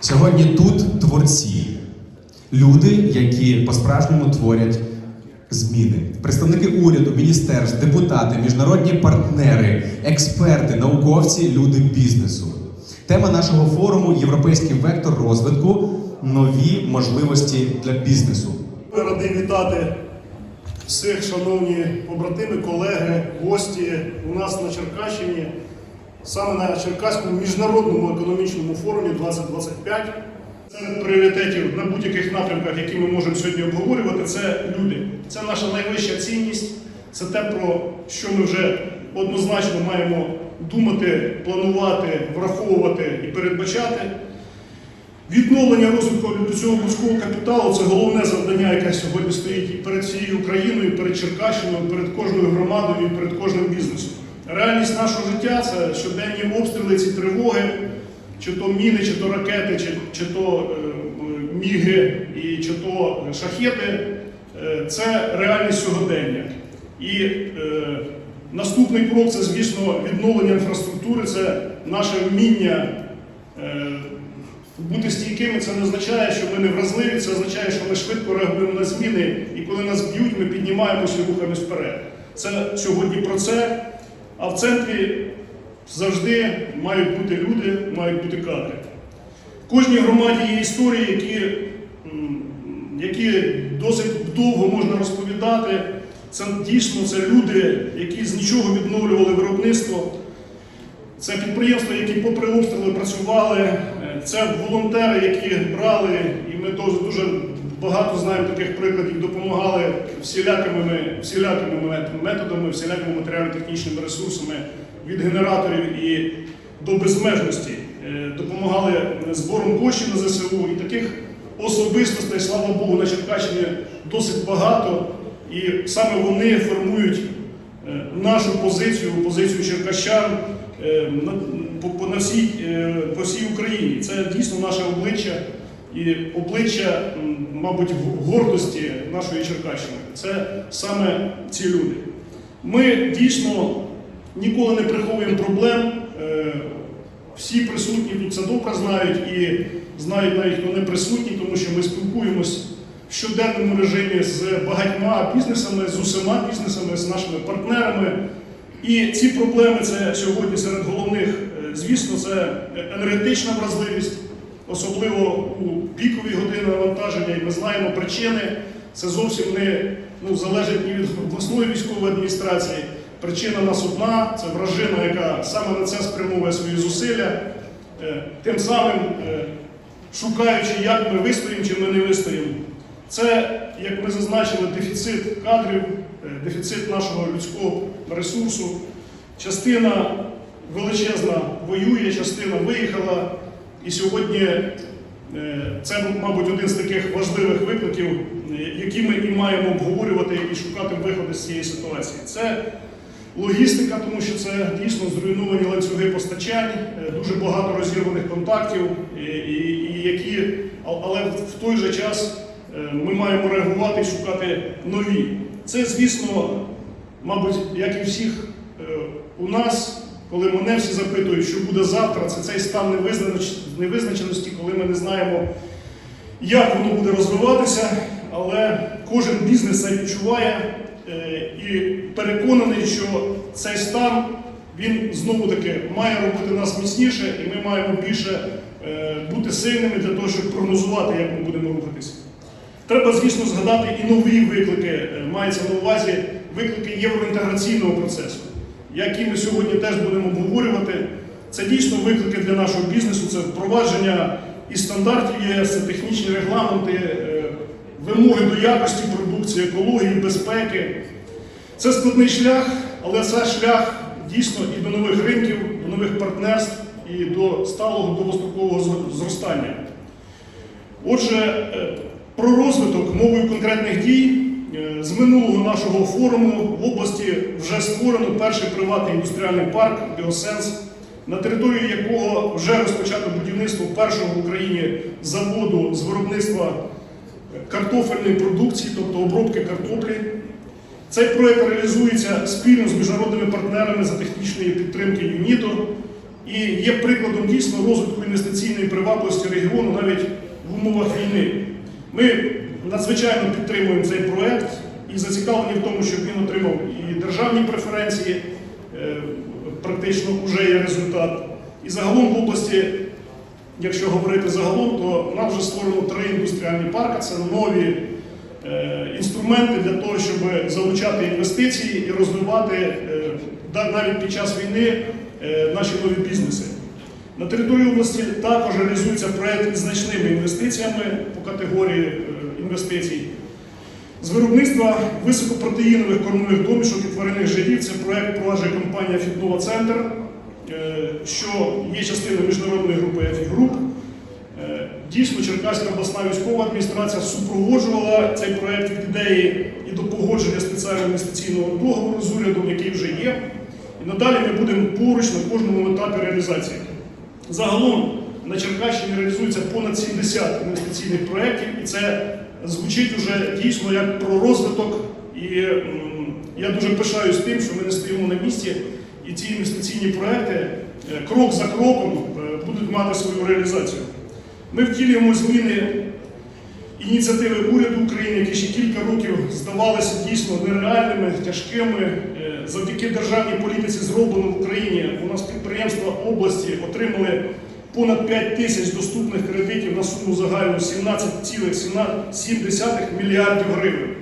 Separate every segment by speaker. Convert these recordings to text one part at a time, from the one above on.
Speaker 1: Сьогодні тут творці, люди, які по-справжньому творять зміни. Представники уряду, міністерств, депутати, міжнародні партнери, експерти, науковці, люди бізнесу. Тема нашого форуму Європейський вектор розвитку нові можливості для бізнесу.
Speaker 2: Радий вітати всіх, шановні побратими, колеги, гості у нас на Черкащині, саме на Черкаському міжнародному економічному форумі 2025. Серед пріоритетів на будь-яких напрямках, які ми можемо сьогодні обговорювати, це люди. Це наша найвища цінність, це те, про що ми вже однозначно маємо думати, планувати, враховувати і передбачати. Відновлення розвитку людського людського капіталу це головне завдання, яке сьогодні стоїть і перед всією Україною, і перед Черкащиною, і перед кожною громадою, і перед кожним бізнесом. Реальність нашого життя це щоденні обстріли, ці тривоги, чи то міни, чи то ракети, чи, чи то е, міги, і чи то шахети. Е, це реальність сьогодення. І е, наступний крок це, звісно, відновлення інфраструктури, це наше вміння. Е, бути стійкими це не означає, що ми не вразливі, це означає, що ми швидко реагуємо на зміни, і коли нас б'ють, ми піднімаємося і рухаємось вперед. Це сьогодні про це. А в центрі завжди мають бути люди, мають бути кадри. В кожній громаді є історії, які, які досить довго можна розповідати. Це дійсно це люди, які з нічого відновлювали виробництво. Це підприємства, які попри обстріли працювали, це волонтери, які брали, і ми дуже багато знаємо таких прикладів, допомагали всілякими, всілякими методами, всілякими матеріально-технічними ресурсами від генераторів і до безмежності. Е, Допомагали збором коштів на ЗСУ і таких особистостей, слава Богу, на Черкащині досить багато. І саме вони формують е, нашу позицію, позицію черкащан е, на, всій, по всій Україні. Це дійсно наше обличчя і обличчя, мабуть, гордості нашої Черкащини. Це саме ці люди. Ми дійсно ніколи не приховуємо проблем. Е, Всі присутні тут це добре знають і знають навіть, хто не присутній, тому що ми спілкуємось в щоденному режимі з багатьма бізнесами, з усіма бізнесами, з нашими партнерами. І ці проблеми це сьогодні серед головних, е, звісно, це енергетична вразливість, особливо у пікові години навантаження, і ми знаємо причини. Це зовсім не ну, залежить ні від обласної військової адміністрації. Причина нас одна це вражина, яка саме на це спрямовує свої зусилля, е, тим самим е, шукаючи, як ми вистоїмо чи ми не вистоїмо. Це, як ми зазначили, дефіцит кадрів, е, дефіцит нашого людського ресурсу. Частина величезна воює, частина виїхала. І сьогодні е, це, мабуть, один з таких важливих викликів, е, які ми і маємо обговорювати і шукати виходи з цієї ситуації. Це логістика, тому що це дійсно зруйновані ланцюги постачань, е, дуже багато розірваних контактів, і, і, які, але в той же час ми маємо реагувати і шукати нові. Це, звісно, мабуть, як і всіх у нас, коли мене всі запитують, що буде завтра, це цей стан невизначеності, коли ми не знаємо, як воно буде розвиватися, але кожен бізнес це відчуває е, і переконаний, що цей стан він знову таки має робити нас міцніше, і ми маємо більше е, бути сильними для того, щоб прогнозувати, як ми будемо рухатися. Треба, звісно, згадати і нові виклики, е, мається на увазі виклики євроінтеграційного процесу, які ми сьогодні теж будемо обговорювати. Це дійсно виклики для нашого бізнесу, це впровадження і стандартів ЄС, це технічні регламенти, е, вимоги до якості продукції, екології, безпеки. Це складний шлях, але це шлях дійсно і до нових ринків, до нових партнерств і до сталого довгострокового зро- зростання. Отже, е, про розвиток мовою конкретних дій з минулого нашого форуму в області вже створено перший приватний індустріальний парк Біосенс, на території якого вже розпочато будівництво першого в Україні заводу з виробництва картофельної продукції, тобто обробки картоплі. Цей проект реалізується спільно з міжнародними партнерами за технічної підтримки ЮНІТО. і є прикладом дійсно розвитку інвестиційної привабливості регіону навіть в умовах війни. Ми надзвичайно підтримуємо цей проект і зацікавлені в тому, щоб він отримав і державні преференції, е, практично вже є результат. І загалом в області, якщо говорити загалом, то нам вже створено три індустріальні парки. Це нові е, інструменти для того, щоб залучати інвестиції і розвивати е, навіть під час війни наші нові бізнеси. На території області також реалізується проєкт із значними інвестиціями по категорії інвестицій. З виробництва високопротеїнових кормових домішок і тваринних жирів це проект проваджує компанія Фітнова Центр, що є частиною міжнародної групи «ЕФІ Груп. Е, Дійсно, Черкаська обласна військова адміністрація супроводжувала цей проект від ідеї і до погодження спеціального інвестиційного договору з урядом, який вже є. І надалі ми будемо поруч на кожному етапі реалізації. Загалом на Черкащині реалізується понад 70 інвестиційних проєктів, і це звучить уже дійсно як про розвиток. І я дуже пишаюсь тим, що ми не стоїмо на місці, і ці інвестиційні проекти е, крок за кроком е, будуть мати свою реалізацію. Ми втілюємо зміни ініціативи уряду України, які ще кілька років здавалися дійсно нереальними, тяжкими. Е, Завдяки державній політиці зроблено в Україні. У нас підприємства області отримали понад 5 тисяч доступних кредитів на суму загальну 17,7 мільярдів гривень.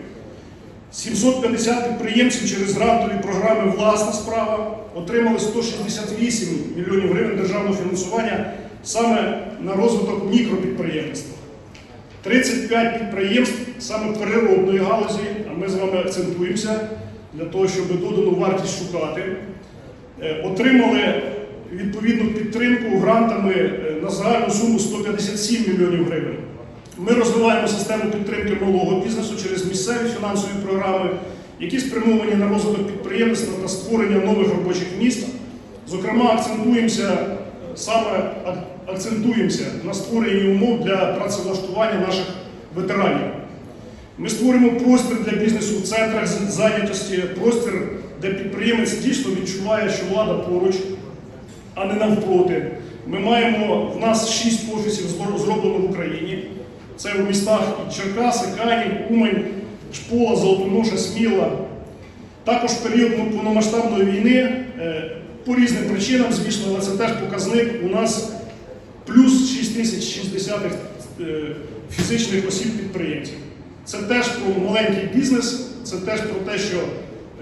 Speaker 2: 750 підприємців через грантові програми Власна справа отримали 168 мільйонів гривень державного фінансування саме на розвиток мікропідприємництва. 35 підприємств саме переробної галузі, а ми з вами акцентуємося для того, щоб додану вартість шукати, е, отримали відповідну підтримку грантами е, на загальну суму 157 мільйонів гривень. Ми розвиваємо систему підтримки малого бізнесу через місцеві фінансові програми, які спрямовані на розвиток підприємництва та створення нових робочих місць. Зокрема, акцентуємося саме акцентуємося на створенні умов для працевлаштування наших ветеранів. Ми створюємо простір для бізнесу в центрах зайнятості, простір, де підприємець дійсно відчуває, що влада поруч, а не навпроти. Ми маємо в нас шість офісів зроблено в Україні. Це в містах Черкаси, Канів, Умань, Шпола, Золотоноша, Сміла. Також в період ну, повномасштабної війни е, по різним причинам, звісно, але це теж показник. У нас плюс 6060 е, фізичних осіб підприємців. Це теж про маленький бізнес, це теж про те, що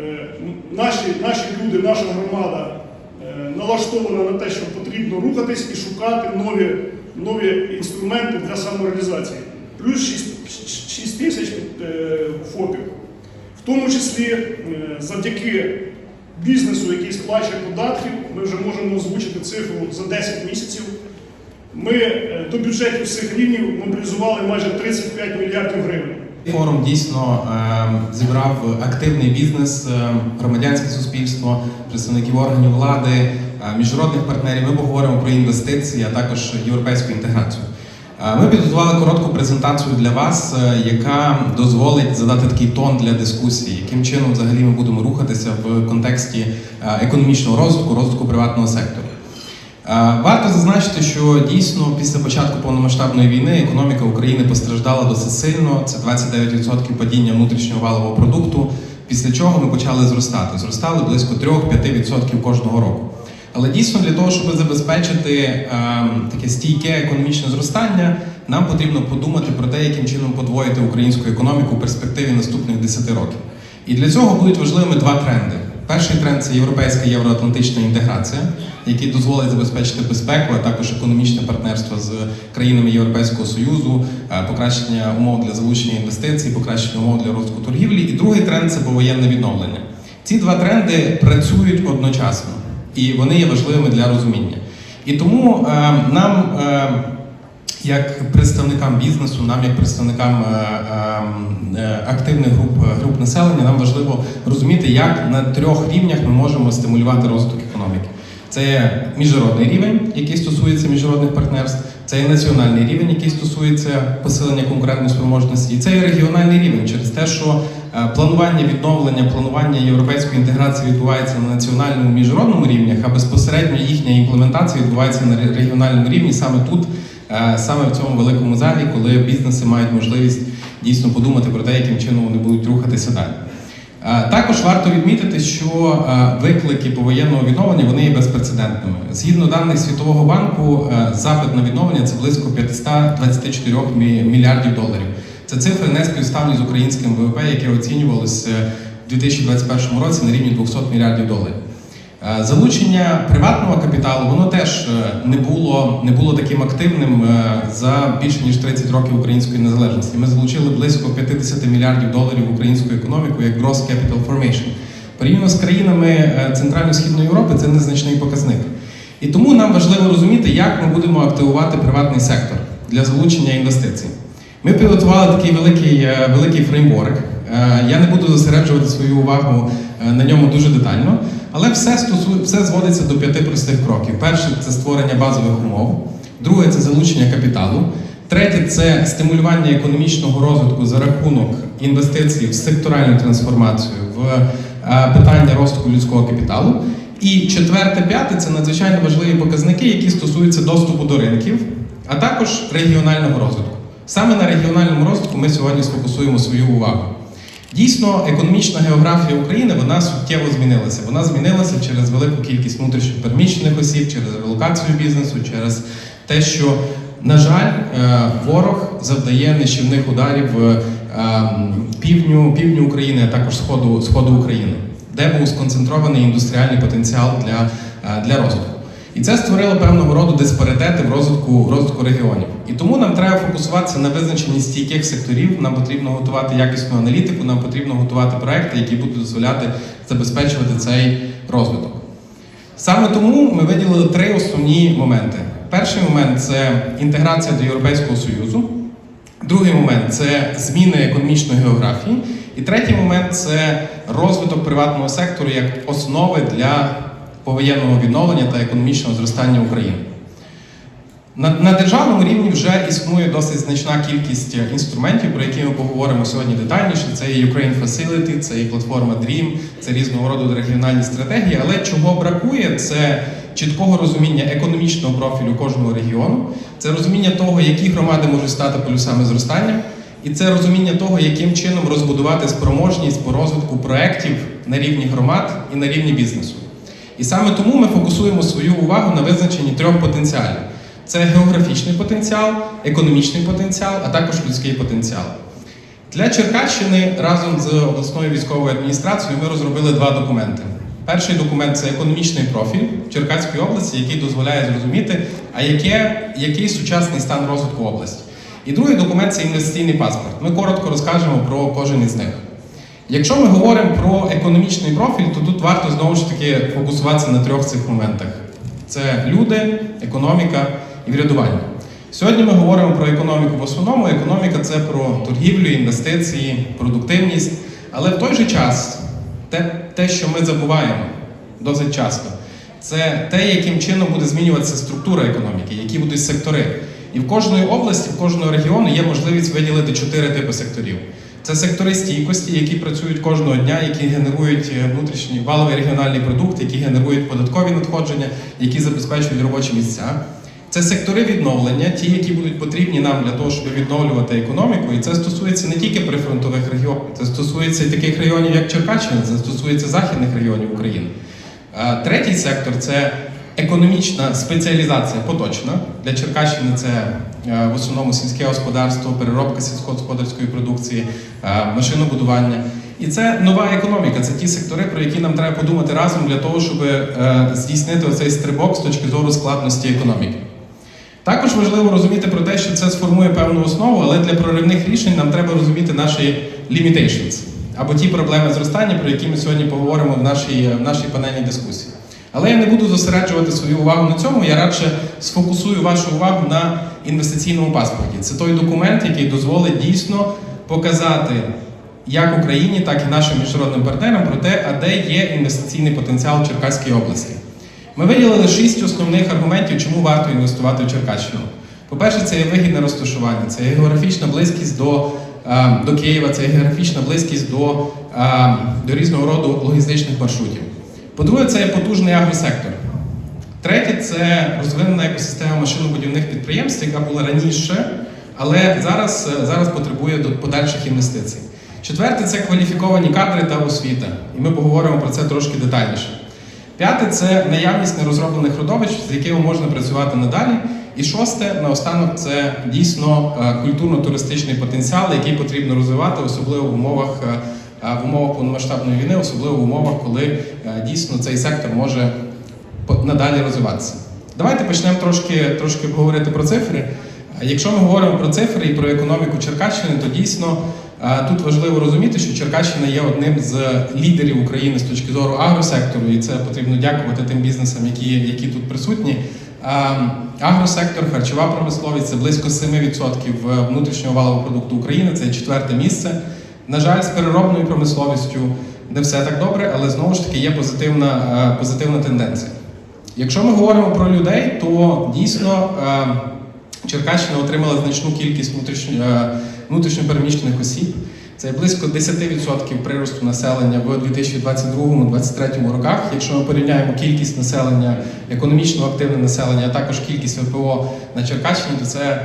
Speaker 2: е, наші, наші люди, наша громада налаштована на те, що потрібно рухатись і шукати нові, нові інструменти для самореалізації. Плюс 6, 6 тисяч е, ФОПів. В тому числі е, завдяки бізнесу, який сплачує податків, ми вже можемо озвучити цифру за 10 місяців. Ми е, до бюджетів всіх рівнів мобілізували майже 35 мільярдів гривень.
Speaker 3: Форум дійсно е, зібрав активний бізнес, е, громадянське суспільство, представників органів влади, міжнародних партнерів. Ми поговоримо про інвестиції, а також європейську інтеграцію. Е, Ми підготували коротку презентацію для вас, е, яка дозволить задати такий тон для дискусії, яким чином взагалі ми будемо рухатися в контексті е, економічного розвитку, розвитку приватного сектору. Е, Варто зазначити, що дійсно після початку повномасштабної війни економіка України постраждала досить сильно. Це 29% падіння внутрішнього валового продукту. Після чого ми почали зростати. Зростали близько 3-5% кожного року. Але дійсно для того, щоб забезпечити е, таке стійке економічне зростання, нам потрібно подумати про те, яким чином подвоїти українську економіку в перспективі наступних 10 років. І для цього будуть важливими два тренди. Перший тренд це європейська євроатлантична інтеграція, який дозволить забезпечити безпеку, а також економічне партнерство з країнами Європейського союзу, е, покращення умов для залучення інвестицій, покращення умов для розвитку торгівлі. І другий тренд це повоєнне відновлення. Ці два тренди працюють одночасно, і вони є важливими для розуміння. І тому е, нам. Е, як представникам бізнесу, нам, як представникам е, активних груп, груп населення, нам важливо розуміти, як на трьох рівнях ми можемо стимулювати розвиток економіки. Це є міжнародний рівень, який стосується міжнародних партнерств, це є національний рівень, який стосується посилення конкурентної спроможності, і це є регіональний рівень через те, що Планування відновлення, планування європейської інтеграції відбувається на національному міжнародному рівнях, а безпосередньо їхня імплементація відбувається на регіональному рівні саме тут, е, саме в цьому великому залі, коли бізнеси мають можливість дійсно подумати про те, яким чином вони будуть рухатися далі. Е, Також варто відмітити, що е, виклики повоєнного відновлення вони є безпрецедентними. Згідно даних Світового банку, е, запит на відновлення це близько 524 мільярдів доларів. Це цифри не співставні з українським ВВП, яке оцінювалося в 2021 році на рівні 200 мільярдів доларів. Е, Залучення приватного капіталу воно теж е, не було, не було таким активним е, за більше ніж 30 років української незалежності. Ми залучили близько 50 мільярдів доларів в українську економіку як Gross Capital Formation. Порівняно з країнами Центрально-Східної Європи це незначний показник. І тому нам важливо розуміти, як ми будемо активувати приватний сектор для залучення інвестицій. Ми підготували такий великий, е, великий фреймворк. Е, Я не буду зосереджувати свою увагу е, на ньому дуже детально, але все стосує, все зводиться до п'яти простих кроків. Перше це створення базових умов, друге це залучення капіталу, третє це стимулювання економічного розвитку за рахунок інвестицій в секторальну трансформацію, в питання розвитку людського капіталу. І четверте, п'яте це надзвичайно важливі показники, які стосуються доступу до ринків, а також регіонального розвитку. Саме на регіональному розвитку ми сьогодні сфокусуємо свою увагу. Дійсно, економічна географія України вона суттєво змінилася. Вона змінилася через велику кількість внутрішньопереміщених осіб, через релокацію бізнесу, через те, що, на жаль, е, ворог завдає нищівних ударів е, півдню, півдню України, а також сходу, сходу України, де був сконцентрований індустріальний потенціал для, е, для розвитку. І це створило певного роду диспаритети в розвитку, в розвитку регіонів. І тому нам треба фокусуватися на визначенні стійких секторів. Нам потрібно готувати якісну аналітику, нам потрібно готувати проекти, які будуть дозволяти забезпечувати цей розвиток. Саме тому ми виділили три основні моменти. Перший момент це інтеграція до Європейського Союзу. Другий момент це зміни економічної географії. І третій момент це розвиток приватного сектору як основи для повоєнного відновлення та економічного зростання України. На, на державному рівні вже існує досить значна кількість інструментів, про які ми поговоримо сьогодні детальніше. Це і Ukraine Facility, це і платформа Dream, це різного роду регіональні стратегії. Але чого бракує, це чіткого розуміння економічного профілю кожного регіону, це розуміння того, які громади можуть стати полюсами зростання, і це розуміння того, яким чином розбудувати спроможність по розвитку проєктів на рівні громад і на рівні бізнесу. І саме тому ми фокусуємо свою увагу на визначенні трьох потенціалів: це географічний потенціал, економічний потенціал, а також людський потенціал. Для Черкащини разом з обласною військовою адміністрацією ми розробили два документи. Перший документ це економічний профіль Черкаської області, який дозволяє зрозуміти, а яке, який сучасний стан розвитку області. І другий документ це інвестиційний паспорт. Ми коротко розкажемо про кожен із них. Якщо ми говоримо про економічний профіль, то тут варто знову ж таки фокусуватися на трьох цих моментах: це люди, економіка і врядування. Сьогодні ми говоримо про економіку в основному. Економіка це про торгівлю, інвестиції, продуктивність. Але в той же час те, те, що ми забуваємо досить часто, це те, яким чином буде змінюватися структура економіки, які будуть сектори. І в кожної області, в кожного регіону є можливість виділити чотири типи секторів. Це сектори стійкості, які працюють кожного дня, які генерують е, внутрішній валовий регіональний продукт, які генерують податкові надходження, які забезпечують робочі місця. Це сектори відновлення, ті, які будуть потрібні нам для того, щоб відновлювати економіку. І це стосується не тільки прифронтових регіонів, це стосується і таких районів, як Черкащина, це стосується західних районів України. Е, Третій сектор це економічна спеціалізація поточна. Для Черкащини це е, в основному сільське господарство, переробка сільськогосподарської продукції, е, машинобудування. І це нова економіка, це ті сектори, про які нам треба подумати разом для того, щоб е, здійснити оцей стрибок з точки зору складності економіки. Також важливо розуміти про те, що це сформує певну основу, але для проривних рішень нам треба розуміти наші limitations, або ті проблеми зростання, про які ми сьогодні поговоримо в нашій, в нашій панельній дискусії. Але я не буду зосереджувати свою увагу на цьому, я радше сфокусую вашу увагу на інвестиційному паспорті. Це той документ, який дозволить дійсно показати як Україні, так і нашим міжнародним партнерам про те, а де є інвестиційний потенціал в Черкаській області. Ми виділили шість основних аргументів, чому варто інвестувати в Черкащину. По-перше, це є вигідне розташування, це є географічна близькість до е, до Києва, це географічна близькість до, е, до різного роду логістичних маршрутів. По-друге, це є потужний агросектор. Третє це розвинена екосистема машинобудівних підприємств, яка була раніше, але зараз, е, зараз потребує подальших інвестицій. Четверте це кваліфіковані кадри та освіта. І ми поговоримо про це трошки детальніше. П'яте це наявність нерозроблених родовищ, з якими можна працювати надалі. І шосте, наостанок, це дійсно е, культурно-туристичний потенціал, який потрібно розвивати, особливо в умовах, е, в умовах повномасштабної війни, особливо в умовах, коли е, дійсно цей сектор може надалі розвиватися. Давайте почнемо трошки, трошки говорити про цифри. Е, Якщо ми говоримо про цифри і про економіку Черкащини, то дійсно е, тут важливо розуміти, що Черкащина є одним з лідерів України з точки зору агросектору, і це потрібно дякувати тим бізнесам, які, які тут присутні. Е, Агросектор, харчова промисловість це близько 7% внутрішнього валового продукту України, це четверте місце. На жаль, з переробною промисловістю не все так добре, але знову ж таки є позитивна, е, позитивна тенденція. Якщо ми говоримо про людей, то дійсно е, Черкащина отримала значну кількість е, внутрішньопереміщених осіб. Це близько 10% приросту населення в 2022-2023 роках. Якщо ми порівняємо кількість населення, економічно активне населення, а також кількість ВПО на Черкащині, то це,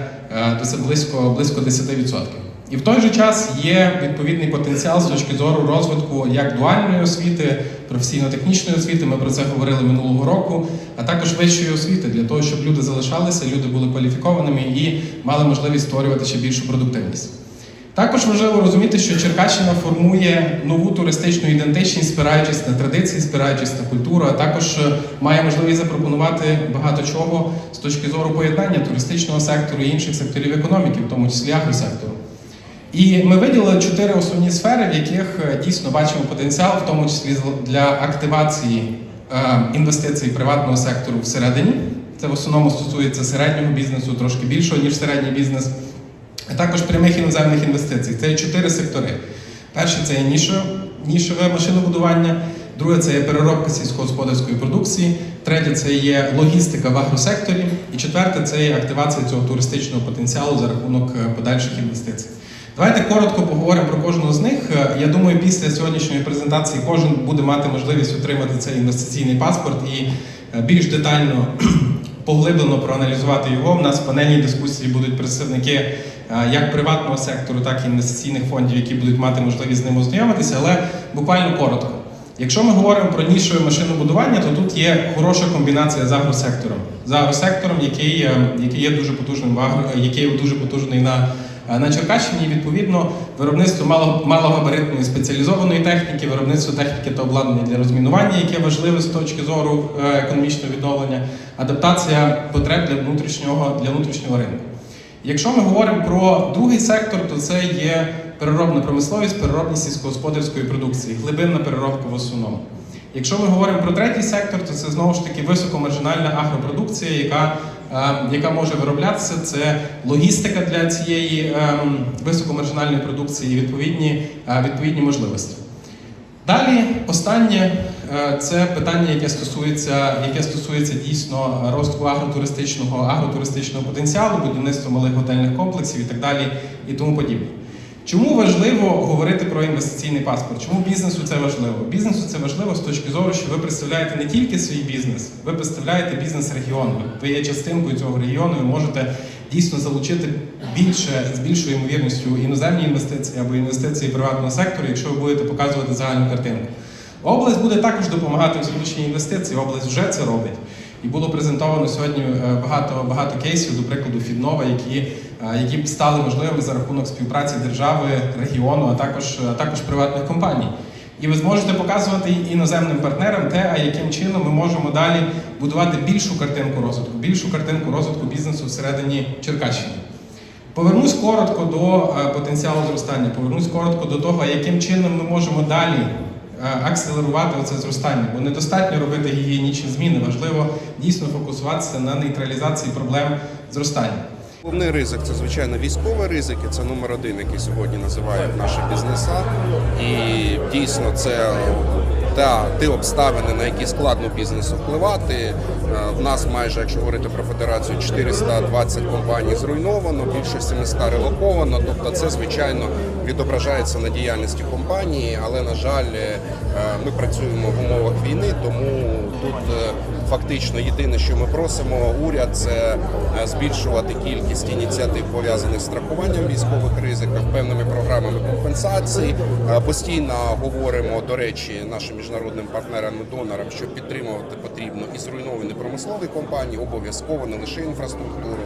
Speaker 3: то це близько, близько 10%. І в той же час є відповідний потенціал з точки зору розвитку як дуальної освіти, професійно-технічної освіти. Ми про це говорили минулого року, а також вищої освіти для того, щоб люди залишалися, люди були кваліфікованими і мали можливість створювати ще більшу продуктивність. Також важливо розуміти, що Черкащина формує нову туристичну ідентичність, спираючись на традиції, спираючись на культуру, а також має можливість запропонувати багато чого з точки зору поєднання туристичного сектору і інших секторів економіки, в тому числі агросектору. І ми виділили чотири основні сфери, в яких е, дійсно бачимо потенціал, в тому числі для активації е, інвестицій приватного сектору всередині. Це в основному стосується середнього бізнесу, трошки більшого, ніж середній бізнес, а також прямих іноземних інвестицій. Це є чотири сектори. Перше це є нішове машинобудування, друге це є переробка сільськогосподарської продукції, третє це є логістика в агросекторі, і четверте це є активація цього туристичного потенціалу за рахунок е, подальших інвестицій. Давайте коротко поговоримо про кожного з них. Е, Я думаю, після сьогоднішньої презентації кожен буде мати можливість отримати цей інвестиційний паспорт і е, більш детально поглиблено проаналізувати його. У нас в панельній дискусії будуть представники е, як приватного сектору, так і інвестиційних фондів, які будуть мати можливість з ним ознайомитися, але буквально коротко. Якщо ми говоримо про нішове машинобудування, то тут є хороша комбінація з агросектором. З агросектором, який, який є дуже потужним який дуже потужний на, на Черкащині. Відповідно, виробництво малогабаритної спеціалізованої техніки, виробництво техніки та обладнання для розмінування, яке важливе з точки зору е, економічного відновлення, адаптація потреб для внутрішнього, для внутрішнього ринку. Якщо ми говоримо про другий сектор, то це є переробна промисловість, переробність сільськогосподарської продукції, глибинна переробка в основному. Якщо ми говоримо про третій сектор, то це знову ж таки високомаржинальна агропродукція, яка, яка може вироблятися. Це логістика для цієї ем, високомаржинальної продукції і відповідні, е, відповідні можливості. Далі останнє е, це питання, яке стосується, яке стосується дійсно розвитку агротуристичного, агротуристичного потенціалу, будівництва малих готельних комплексів і так далі, і тому подібне. Чому важливо говорити про інвестиційний паспорт? Чому бізнесу це важливо? Бізнесу це важливо з точки зору, що ви представляєте не тільки свій бізнес, ви представляєте бізнес регіону. Ви є частинкою цього регіону і можете дійсно залучити більше з більшою ймовірністю іноземні інвестиції або інвестиції приватного сектору, якщо ви будете показувати загальну картинку. Область буде також допомагати в залученні інвестицій. Область вже це робить. І було презентовано сьогодні е, багато, багато кейсів, до прикладу, Фіднова, які, які б стали можливими за рахунок співпраці держави, регіону, а також, а також приватних компаній. І ви зможете показувати іноземним партнерам те, а яким чином ми можемо далі будувати більшу картинку розвитку, більшу картинку розвитку бізнесу всередині Черкащини. Повернусь коротко до е, потенціалу зростання, повернусь коротко до того, яким чином ми можемо далі е, акселерувати це зростання, бо недостатньо робити гігієнічні зміни, важливо дійсно фокусуватися на нейтралізації проблем зростання.
Speaker 4: Головний ризик це звичайно військовий ризик, і це номер один, який сьогодні називають наші бізнеса. І дійсно це та ті обставини, на які складно бізнесу впливати. Е, В нас майже, якщо говорити про федерацію, 420 компаній зруйновано, більше 700 релоковано. Тобто, це звичайно відображається на діяльності компанії, але на жаль, е, ми працюємо в умовах війни, тому тут е, фактично єдине, що ми просимо уряд, це е, збільшувати кількість ініціатив пов'язаних з страхуванням військових ризиків, певними програмами компенсації. Е, Постійно говоримо до речі нашим міжнародним партнерам і донорам, що підтримувати потрібно і зруйновані промислові компанії, обов'язково не лише інфраструктуру.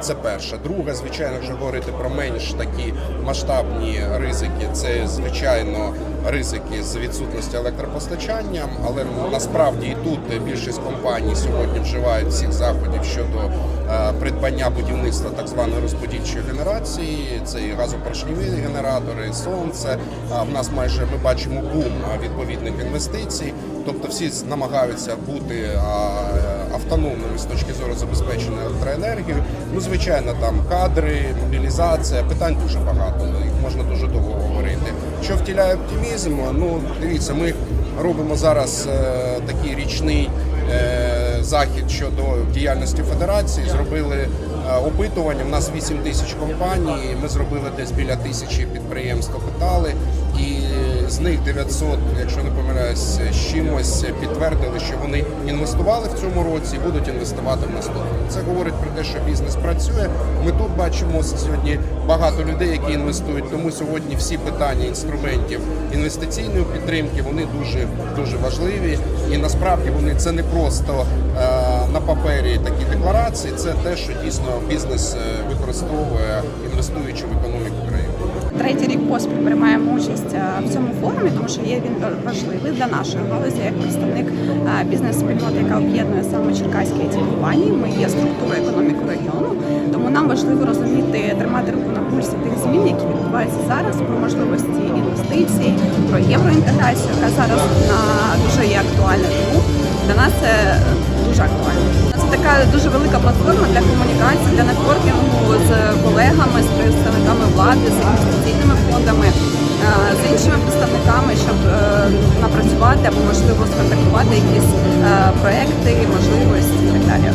Speaker 4: Це перше. Друге, звичайно, якщо говорити про менш такі масштабні ризики, це звичайно ризики з відсутності електропостачання, але насправді і тут більшість компаній сьогодні вживають всіх заходів щодо е, придбання будівництва так званої розподільчої генерації. Це і газопоршневі генератори, і сонце. В нас майже ми бачимо бум відповідних інвестицій. Тобто всі намагаються бути автономними з точки зору забезпечення електроенергією. Ну, звичайно, там кадри, мобілізація, питань дуже багато. Їх можна дуже довго говорити. Що втіляє оптимізм? Ну, дивіться, ми робимо зараз е, такий річний е, захід щодо діяльності федерації. Зробили е, опитування. У нас 8 тисяч компаній. Ми зробили десь біля тисячі підприємств опитали. І з них 900, якщо не помиляюсь, з чимось підтвердили, що вони інвестували в цьому році і будуть інвестувати в наступному. Це говорить про те, що бізнес працює. Ми тут бачимо сьогодні багато людей, які інвестують. Тому сьогодні всі питання інструментів інвестиційної підтримки вони дуже дуже важливі. І насправді вони це не просто е, на папері такі декларації, це те, що дійсно бізнес е, використовує інвестуючи в
Speaker 5: поспіль приймаємо участь е, в цьому форумі, тому що є він важливий для нашої галузі як представник е, бізнес-спільноти, яка об'єднує саме черкаські it компанії. Ми є структурою економіки регіону, тому нам важливо розуміти, тримати руку на пульсі тих змін, які відбуваються зараз, про можливості інвестицій, про євроінтеграцію, яка зараз дуже є актуальна. Тому для нас це дуже актуально. Така дуже велика платформа для комунікації, для нетворкінгу з колегами, з представниками влади, з інвестиційними фондами, е, з іншими представниками, щоб е, напрацювати або можливо сконтактувати якісь е, проекти, можливості і так далі.